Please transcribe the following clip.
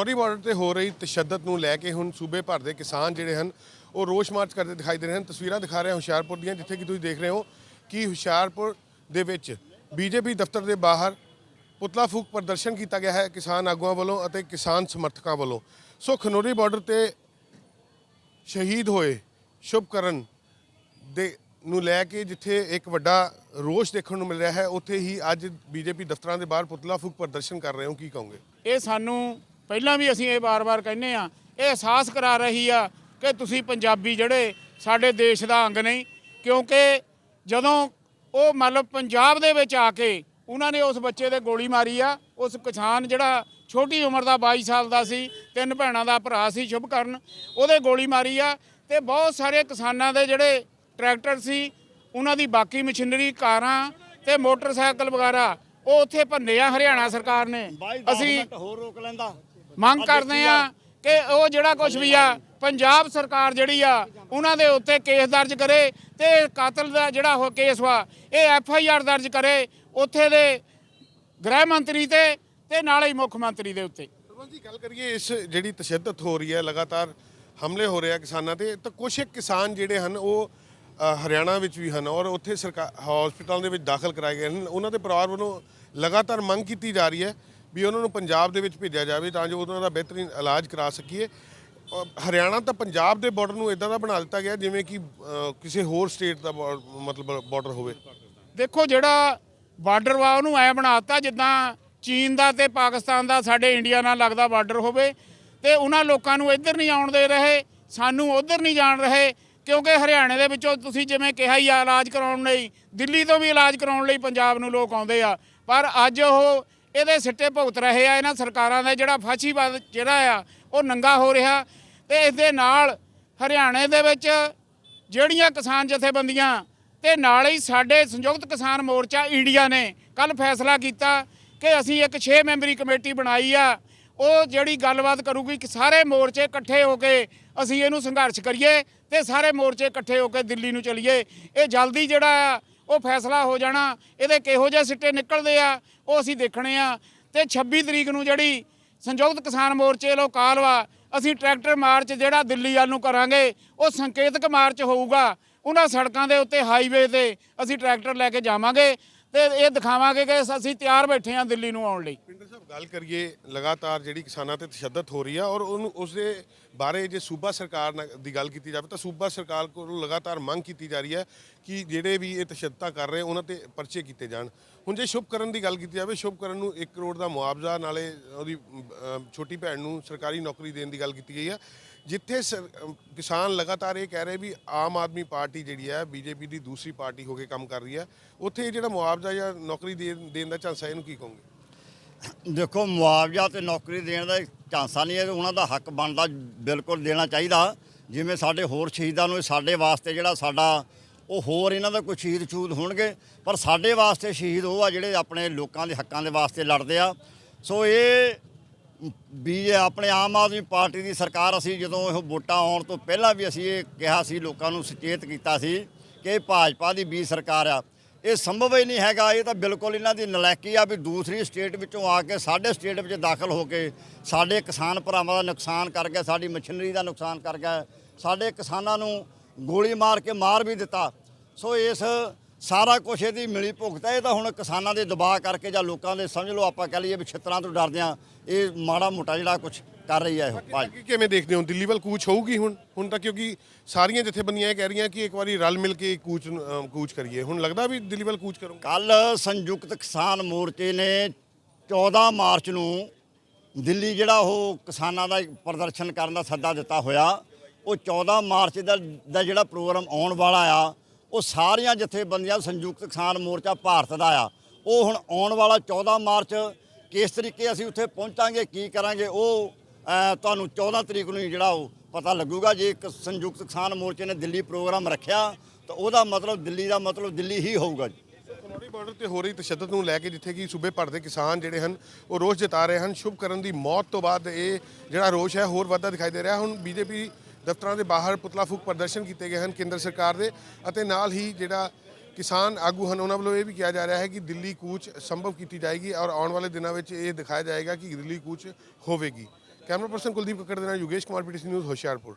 Khanauri border ਤੇ ਹੋ ਰਹੀ ਤਸ਼ੱਦਦ ਨੂੰ ਲੈ ਕੇ ਹੁਣ ਸੂਬੇ ਭਰ ਦੇ ਕਿਸਾਨ ਜਿਹੜੇ ਹਨ, ਉਹ ਰੋਸ ਮਾਰਚ ਕਰਦੇ ਦਿਖਾਈ ਦੇ ਰਹੇ ਹਨ। ਤਸਵੀਰਾਂ ਦਿਖਾ ਰਹੇ ਹਾਂ ਹੁਸ਼ਿਆਰਪੁਰ ਦੀਆਂ, ਜਿੱਥੇ ਕਿ ਤੁਸੀਂ ਦੇਖ ਰਹੇ ਹੋ ਕਿ ਹੁਸ਼ਿਆਰਪੁਰ ਦੇ ਵਿੱਚ ਬੀਜੇਪੀ ਦਫ਼ਤਰ ਦੇ ਬਾਹਰ ਪੁਤਲਾ ਫੂਕ ਪ੍ਰਦਰਸ਼ਨ ਕੀਤਾ ਗਿਆ ਹੈ ਕਿਸਾਨ ਆਗੂਆਂ ਵੱਲੋਂ ਅਤੇ ਕਿਸਾਨ ਸਮਰਥਕਾਂ ਵੱਲੋਂ। ਸੋ ਖਨੌਰੀ ਬਾਰਡਰ ਤੇ ਸ਼ਹੀਦ ਹੋਏ ਸ਼ੁਭਕਰਨ ਦੇ ਨੂੰ ਲੈ ਕੇ ਜਿੱਥੇ ਇੱਕ ਵੱਡਾ ਰੋਸ਼ ਦੇਖਣ ਨੂੰ ਮਿਲ ਰਿਹਾ ਹੈ, ਉੱਥੇ ਹੀ ਅੱਜ ਬੀਜੇਪੀ ਦਫ਼ਤਰਾਂ ਦੇ ਬਾਹਰ ਪੁਤਲਾ ਫੂਕ ਪ੍ਰਦਰਸ਼ਨ ਕਰ ਰਹੇ ਹੋ, ਕੀ ਕਹੋਗੇ? ਇਹ ਸਾਨੂੰ ਪਹਿਲਾਂ ਵੀ ਅਸੀਂ ਇਹ ਵਾਰ-ਵਾਰ ਕਹਿੰਨੇ ਆ ਇਹ ਅਹਿਸਾਸ ਕਰਾ ਰਹੀ ਆ ਕਿ ਤੁਸੀਂ ਪੰਜਾਬੀ ਜਿਹੜੇ ਸਾਡੇ ਦੇਸ਼ ਦਾ ਅੰਗ ਨਹੀਂ, ਕਿਉਂਕਿ ਜਦੋਂ ਉਹ ਮਤਲਬ ਪੰਜਾਬ ਦੇ ਵਿੱਚ ਆ ਕੇ ਉਹਨਾਂ ਨੇ ਉਸ ਬੱਚੇ ਤੇ ਗੋਲੀ ਮਾਰੀ ਆ, ਉਸ ਕਿਸਾਨ ਜਿਹੜਾ ਛੋਟੀ ਉਮਰ ਦਾ 22 ਸਾਲ ਦਾ ਸੀ, ਤਿੰਨ ਭੈਣਾਂ ਦਾ ਭਰਾ ਸੀ ਸ਼ੁਭਕਰਨ, ਉਹਦੇ ਗੋਲੀ ਮਾਰੀ ਆ ਤੇ ਬਹੁਤ ਸਾਰੇ ਕਿਸਾਨਾਂ ਦੇ ਜਿਹੜੇ ਟਰੈਕਟਰ ਸੀ, ਉਹਨਾਂ ਦੀ ਬਾਕੀ ਮਸ਼ੀਨਰੀ, ਕਾਰਾਂ ਤੇ ਮੋਟਰਸਾਈਕਲ ਵਗੈਰਾ ਉਹ ਉੱਥੇ ਭੰਨੇ ਆ ਹਰਿਆਣਾ ਸਰਕਾਰ ਨੇ। ਅਸੀਂ ਹੋਰ ਰੋਕ ਲੈਂਦਾ। ਮੰਗ ਕਰਦੇ ਆ ਕਿ ਉਹ ਜਿਹੜਾ ਕੁਝ ਵੀ ਆ ਪੰਜਾਬ ਸਰਕਾਰ ਜਿਹੜੀ ਆ ਉਹਨਾਂ ਦੇ ਉੱਤੇ ਕੇਸ ਦਰਜ ਕਰੇ ਤੇ ਕਾਤਲ ਦਾ ਜਿਹੜਾ ਉਹ ਕੇਸ ਵਾ ਇਹ ਐਫ ਆਈ ਆਰ ਦਰਜ ਕਰੇ ਉੱਥੇ ਦੇ ਗ੍ਰਹਿ ਮੰਤਰੀ ਤੇ ਤੇ ਨਾਲੇ ਹੀ ਮੁੱਖ ਮੰਤਰੀ ਦੇ ਉੱਤੇ। ਸਰਵਨ ਜੀ ਗੱਲ ਕਰੀਏ ਇਸ ਜਿਹੜੀ ਤਸ਼ੱਦਦ ਹੋ ਰਹੀ ਹੈ ਲਗਾਤਾਰ ਹਮਲੇ ਹੋ ਰਹੇ ਆ ਕਿਸਾਨਾਂ ਤੇ ਤਾਂ ਕੁਝ ਇੱਕ ਕਿਸਾਨ ਜਿਹੜੇ ਹਨ ਉਹ ਹਰਿਆਣਾ ਵਿੱਚ ਵੀ ਹਨ ਔਰ ਉੱਥੇ ਸਰਕਾਰ ਹਸਪੀਟਲ ਦੇ ਵਿੱਚ ਦਾਖਲ ਕਰਾਏ ਗਏ ਹਨ। ਉਹਨਾਂ ਦੇ ਪਰਿਵਾਰ ਵੱਲੋਂ ਲਗਾਤਾਰ ਮੰਗ ਕੀਤੀ ਜਾ ਰਹੀ ਹੈ ਵੀ ਉਹਨਾਂ ਨੂੰ ਪੰਜਾਬ ਦੇ ਵਿੱਚ ਭੇਜਿਆ ਜਾਵੇ ਤਾਂ ਜੋ ਉਹਨਾਂ ਦਾ ਬਿਹਤਰੀਨ ਇਲਾਜ ਕਰਾ ਸਕੀਏ। ਹਰਿਆਣਾ ਤਾਂ ਪੰਜਾਬ ਦੇ ਬਾਰਡਰ ਨੂੰ ਇਦਾਂ ਦਾ ਬਣਾ ਦਿੱਤਾ ਗਿਆ ਜਿਵੇਂ ਕਿ ਕਿਸੇ ਹੋਰ ਸਟੇਟ ਦਾ ਬਾ- ਮਤਲਬ ਬਾਰਡਰ ਹੋਵੇ। ਦੇਖੋ ਜਿਹੜਾ ਬਾਰਡਰ ਵਾ ਉਹਨੂੰ ਐ ਬਣਾਤਾ ਜਿੱਦਾਂ ਚੀਨ ਦਾ ਤੇ ਪਾਕਿਸਤਾਨ ਦਾ ਸਾਡੇ ਇੰਡੀਆ ਨਾਲ ਲੱਗਦਾ ਬਾਰਡਰ ਹੋਵੇ ਤੇ ਉਹਨਾਂ ਲੋਕਾਂ ਨੂੰ ਇੱਧਰ ਨਹੀਂ ਆਉਣ ਦੇ ਰਹੇ, ਸਾਨੂੰ ਉੱਧਰ ਨਹੀਂ ਜਾਣ ਰਹੇ, ਕਿਉਂਕਿ ਹਰਿਆਣੇ ਦੇ ਵਿੱਚੋਂ ਤੁਸੀਂ ਜਿਵੇਂ ਕਿਹਾ ਹੀ ਆ ਇਲਾਜ ਕਰਾਉਣ ਲਈ, ਦਿੱਲੀ ਤੋਂ ਵੀ ਇਲਾਜ ਕਰਾਉਣ ਲਈ ਪੰਜਾਬ ਨੂੰ ਲੋਕ ਆਉਂਦੇ ਆ। ਪਰ ਅੱਜ ਉਹ ਇਹਦੇ ਸਿੱਟੇ ਭੁਗਤ ਰਹੇ ਆ, ਇਹਨਾਂ ਸਰਕਾਰਾਂ ਦਾ ਜਿਹੜਾ ਫਾਸ਼ੀਵਾਦ ਜਿਹੜਾ ਆ, ਉਹ ਨੰਗਾ ਹੋ ਰਿਹਾ ਤੇ ਇਸ ਦੇ ਨਾਲ ਹਰਿਆਣੇ ਦੇ ਵਿੱਚ ਜਿਹੜੀਆਂ ਕਿਸਾਨ ਜਥੇਬੰਦੀਆਂ ਤੇ ਨਾਲ ਹੀ ਸਾਡੇ ਸੰਯੁਕਤ ਕਿਸਾਨ ਮੋਰਚਾ ਇੰਡੀਆ ਨੇ ਕੱਲ ਫੈਸਲਾ ਕੀਤਾ ਕਿ ਅਸੀਂ ਇੱਕ 6 ਮੈਂਬਰੀ ਕਮੇਟੀ ਬਣਾਈ ਆ, ਉਹ ਜਿਹੜੀ ਗੱਲਬਾਤ ਕਰੂਗੀ ਕਿ ਸਾਰੇ ਮੋਰਚੇ ਇਕੱਠੇ ਹੋ ਕੇ ਅਸੀਂ ਇਹਨੂੰ ਸੰਘਰਸ਼ ਕਰੀਏ ਤੇ ਸਾਰੇ ਮੋਰਚੇ ਇਕੱਠੇ ਹੋ ਕੇ ਦਿੱਲੀ ਨੂੰ ਚਲੀਏ। ਇਹ ਜਲਦੀ ਜਿਹੜਾ ਆ ਉਹ ਫੈਸਲਾ ਹੋ ਜਾਣਾ, ਇਹਦੇ ਕਿਹੋ ਜਿਹੇ ਸਿੱਟੇ ਨਿਕਲਦੇ ਆ, ਉਹ ਅਸੀਂ ਦੇਖਣੇ ਆ। ਤੇ 26 ਤਰੀਕ ਨੂੰ ਜਿਹੜੀ ਸੰਯੁਕਤ ਕਿਸਾਨ ਮੋਰਚੇ ਵੱਲੋਂ ਕਾਲ ਵਾ ਅਸੀਂ ਟਰੈਕਟਰ ਮਾਰਚ ਜਿਹੜਾ ਦਿੱਲੀ ਵੱਲ ਨੂੰ ਕਰਾਂਗੇ, ਉਹ ਸੰਕੇਤਕ ਮਾਰਚ ਹੋਊਗਾ। ਉਹਨਾਂ ਸੜਕਾਂ ਦੇ ਉੱਤੇ ਹਾਈਵੇ ਤੇ ਅਸੀਂ ਟਰੈਕਟਰ ਲੈ ਕੇ ਜਾਵਾਂਗੇ। ਤੇ ਇਹ ਦਿਖਾਵਾਂਗੇ ਕਿ ਅਸੀਂ ਤਿਆਰ ਬੈਠੇ ਹਾਂ ਦਿੱਲੀ ਨੂੰ ਆਉਣ ਲਈ। ਪਿੰਡਰ ਸਾਹਿਬ, ਗੱਲ ਕਰੀਏ, ਲਗਾਤਾਰ ਜਿਹੜੀ ਕਿਸਾਨਾਂ ਤੇ ਤਸ਼ੱਦਦ ਹੋ ਰਹੀ ਆ ਔਰ ਉਹਨੂੰ ਉਸ ਦੇ ਬਾਰੇ ਜੇ ਸੂਬਾ ਸਰਕਾਰ ਨਾਲ ਦੀ ਗੱਲ ਕੀਤੀ ਜਾਵੇ ਤਾਂ ਸੂਬਾ ਸਰਕਾਰ ਕੋਲੋਂ ਲਗਾਤਾਰ ਮੰਗ ਕੀਤੀ ਜਾ ਰਹੀ ਹੈ ਕਿ ਜਿਹੜੇ ਵੀ ਇਹ ਤਸ਼ੱਦਦਾਂ ਕਰ ਰਹੇ, ਉਹਨਾਂ ਤੇ ਪਰਚੇ ਕੀਤੇ ਜਾਣ। ਹੁਣ ਜੇ ਸ਼ੁਭਕਰਨ ਦੀ ਗੱਲ ਕੀਤੀ ਜਾਵੇ, ਸ਼ੁਭਕਰਨ ਨੂੰ 1 ਕਰੋੜ ਦਾ ਮੁਆਵਜ਼ਾ, ਨਾਲੇ ਉਹਦੀ ਛੋਟੀ ਭੈਣ ਨੂੰ ਸਰਕਾਰੀ ਨੌਕਰੀ ਦੇਣ ਦੀ ਗੱਲ ਕੀਤੀ ਗਈ ਹੈ ਜਿੱਥੇ ਸਰ- ਕਿਸਾਨ ਲਗਾਤਾਰ ਇਹ ਕਹਿ ਰਹੇ ਵੀ ਆਮ ਆਦਮੀ ਪਾਰਟੀ ਜਿਹੜੀ ਹੈ, ਬੀਜੇਪੀ ਦੀ ਦੂਸਰੀ ਪਾਰਟੀ ਹੋ ਕੇ ਕੰਮ ਕਰ ਰਹੀ ਹੈ, ਉੱਥੇ ਇਹ ਜਿਹੜਾ ਮੁਆਵਜ਼ਾ ਜਾਂ ਨੌਕਰੀ ਦੇਣ ਦੇਣ ਦਾ ਝਾਂਸਾ ਇਹਨੂੰ ਕੀ ਕਹੋਗੇ? ਦੇਖੋ, ਮੁਆਵਜ਼ਾ ਤੇ ਨੌਕਰੀ ਦੇਣ ਦਾ ਝਾਂਸਾ ਨਹੀਂ ਹੈ ਉਹਨਾਂ ਦਾ ਹੱਕ ਬਣਦਾ, ਬਿਲਕੁਲ ਦੇਣਾ ਚਾਹੀਦਾ। ਜਿਵੇਂ ਸਾਡੇ ਹੋਰ ਸ਼ਹੀਦਾਂ ਨੂੰ ਸਾਡੇ ਵਾਸਤੇ ਜਿਹੜਾ ਸਾਡਾ, ਉਹ ਹੋਰ ਇਹਨਾਂ ਦਾ ਕੋਈ ਸ਼ਹੀਦ ਛੂਦ ਹੋਣਗੇ, ਪਰ ਸਾਡੇ ਵਾਸਤੇ ਸ਼ਹੀਦ ਉਹ ਆ ਜਿਹੜੇ ਆਪਣੇ ਲੋਕਾਂ ਦੇ ਹੱਕਾਂ ਦੇ ਵਾਸਤੇ ਲੜਦੇ ਆ। ਸੋ ਇਹ ਵੀ ਆਪਣੇ ਆਮ ਆਦਮੀ ਪਾਰਟੀ ਦੀ ਸਰਕਾਰ ਅਸੀਂ ਜਦੋਂ ਇਹ ਵੋਟਾਂ ਆਉਣ ਤੋਂ ਪਹਿਲਾਂ ਵੀ ਅਸੀਂ ਇਹ ਕਿਹਾ ਸੀ, ਲੋਕਾਂ ਨੂੰ ਸੁਚੇਤ ਕੀਤਾ ਸੀ ਕਿ ਇਹ ਭਾਜਪਾ ਦੀ ਵੀ ਸਰਕਾਰ ਆ। ਇਹ ਸੰਭਵ ਹੀ ਨਹੀਂ ਹੈਗਾ, ਇਹ ਤਾਂ ਬਿਲਕੁਲ ਇਹਨਾਂ ਦੀ ਨਲਾਇਕੀ ਆ ਵੀ ਦੂਸਰੀ ਸਟੇਟ ਵਿੱਚੋਂ ਆ ਕੇ ਸਾਡੇ ਸਟੇਟ ਵਿੱਚ ਦਾਖਲ ਹੋ ਕੇ ਸਾਡੇ ਕਿਸਾਨ ਭਰਾਵਾਂ ਦਾ ਨੁਕਸਾਨ ਕਰ ਗਿਆ, ਸਾਡੀ ਮਸ਼ੀਨਰੀ ਦਾ ਨੁਕਸਾਨ ਕਰ ਗਿਆ, ਸਾਡੇ ਕਿਸਾਨਾਂ ਨੂੰ ਗੋਲੀ ਮਾਰ ਕੇ ਮਾਰ ਵੀ ਦਿੱਤਾ। ਸੋ ਇਸ ਸਾਰਾ ਕੁਛ ਇਹਦੀ ਮਿਲੀ ਭੁਗਤ ਹੈ ਇਹ ਤਾਂ ਹੁਣ ਕਿਸਾਨਾਂ ਦੇ ਦਬਾਅ ਕਰਕੇ ਜਾਂ ਲੋਕਾਂ ਦੇ ਸਮਝ ਲਓ ਆਪਾਂ ਕਹ ਲਈਏ ਵੀ ਛਿੱਤਰਾਂ ਤੋਂ ਡਰਦੇ ਆ ਇਹ ਮਾੜਾ ਮੋਟਾ ਜਿਹੜਾ ਕੁਛ ਕਰ ਰਹੀ ਹੈ ਇਹ ਭਾਜ। ਕਿਵੇਂ ਦੇਖਦੇ ਹੋ? ਦਿੱਲੀ ਵੱਲ ਕੂਚ ਹੋਊਗੀ ਹੁਣ? ਹੁਣ ਤਾਂ ਕਿਉਂਕਿ ਸਾਰੀਆਂ ਜਥੇਬੰਦੀਆਂ ਇਹ ਕਹਿ ਰਹੀਆਂ ਕਿ ਇੱਕ ਵਾਰੀ ਰਲ ਮਿਲ ਕੇ ਕੂਚ ਕੂਚ ਕਰੀਏ। ਹੁਣ ਲੱਗਦਾ ਵੀ ਦਿੱਲੀ ਵੱਲ ਕੂਚ ਕਰੂਗਾ? ਕੱਲ ਸੰਯੁਕਤ ਕਿਸਾਨ ਮੋਰਚੇ ਨੇ 14 ਮਾਰਚ ਨੂੰ ਦਿੱਲੀ ਜਿਹੜਾ ਉਹ ਕਿਸਾਨਾਂ ਦਾ ਪ੍ਰਦਰਸ਼ਨ ਕਰਨ ਦਾ ਸੱਦਾ ਦਿੱਤਾ ਹੋਇਆ। ਉਹ 14 ਮਾਰਚ ਦਾ ਜਿਹੜਾ ਪ੍ਰੋਗਰਾਮ ਆਉਣ ਵਾਲਾ ਆ ਉਹ ਸਾਰੀਆਂ ਜਥੇਬੰਦੀਆਂ ਸੰਯੁਕਤ ਕਿਸਾਨ ਮੋਰਚਾ ਭਾਰਤ ਦਾ ਆ। ਉਹ ਹੁਣ ਆਉਣ ਵਾਲਾ 14 ਮਾਰਚ ਕਿਸ ਤਰੀਕੇ ਅਸੀਂ ਉੱਥੇ ਪਹੁੰਚਾਂਗੇ, ਕੀ ਕਰਾਂਗੇ, ਉਹ ਤੁਹਾਨੂੰ 14 ਤਰੀਕ ਨੂੰ ਹੀ ਜਿਹੜਾ ਉਹ ਪਤਾ ਲੱਗੂਗਾ। ਜੇ ਇੱਕ ਸੰਯੁਕਤ ਕਿਸਾਨ ਮੋਰਚੇ ਨੇ ਦਿੱਲੀ ਪ੍ਰੋਗਰਾਮ ਰੱਖਿਆ, ਤਾਂ ਉਹਦਾ ਮਤਲਬ ਦਿੱਲੀ ਦਾ ਮਤਲਬ ਦਿੱਲੀ ਹੀ ਹੋਊਗਾ ਜੀ। ਕਨੌਰੀ ਬਾਰਡਰ ਤੇ ਹੋ ਰਹੀ ਤਸ਼ੱਦਦ ਨੂੰ ਲੈ ਕੇ ਜਿੱਥੇ ਕਿ ਸੂਬੇ ਭਰ ਦੇ ਕਿਸਾਨ ਜਿਹੜੇ ਹਨ, ਉਹ ਰੋਸ ਜਤਾ ਰਹੇ ਹਨ। ਸ਼ੁਭ ਕਰਨ ਦੀ ਮੌਤ ਤੋਂ ਬਾਅਦ ਇਹ ਜਿਹੜਾ ਰੋਸ਼ ਹੈ ਹੋਰ ਵੱਧਦਾ ਦਿਖਾਈ ਦੇ ਰਿਹਾ। ਹੁਣ ਬੀਜੇਪੀ ਦਫ਼ਤਰਾਂ ਦੇ ਬਾਹਰ ਪੁਤਲਾ ਫੂਕ ਪ੍ਰਦਰਸ਼ਨ ਕੀਤੇ ਗਏ ਹਨ ਕੇਂਦਰ ਸਰਕਾਰ ਦੇ ਅਤੇ ਨਾਲ ਹੀ ਜਿਹੜਾ ਕਿਸਾਨ ਆਗੂ ਹਨ, ਉਹਨਾਂ ਵੱਲੋਂ ਇਹ ਵੀ ਕਿਹਾ ਜਾ ਰਿਹਾ ਹੈ ਕਿ ਦਿੱਲੀ ਕੂਚ ਸੰਭਵ ਕੀਤੀ ਜਾਏਗੀ ਔਰ ਆਉਣ ਵਾਲੇ ਦਿਨਾਂ ਵਿੱਚ ਇਹ ਦਿਖਾਇਆ ਜਾਏਗਾ ਕਿ ਦਿੱਲੀ ਕੂਚ ਹੋਵੇਗੀ। ਕੈਮਰਾ ਪਰਸਨ ਕੁਲਦੀਪ ਕੱਕੜ ਦੇ ਨਾਲ ਯੋਗੇਸ਼ ਕੁਮਾਰ ਪੀਟੀਸੀ ਨਿਊਜ਼ ਹੁਸ਼ਿਆਰਪੁਰ।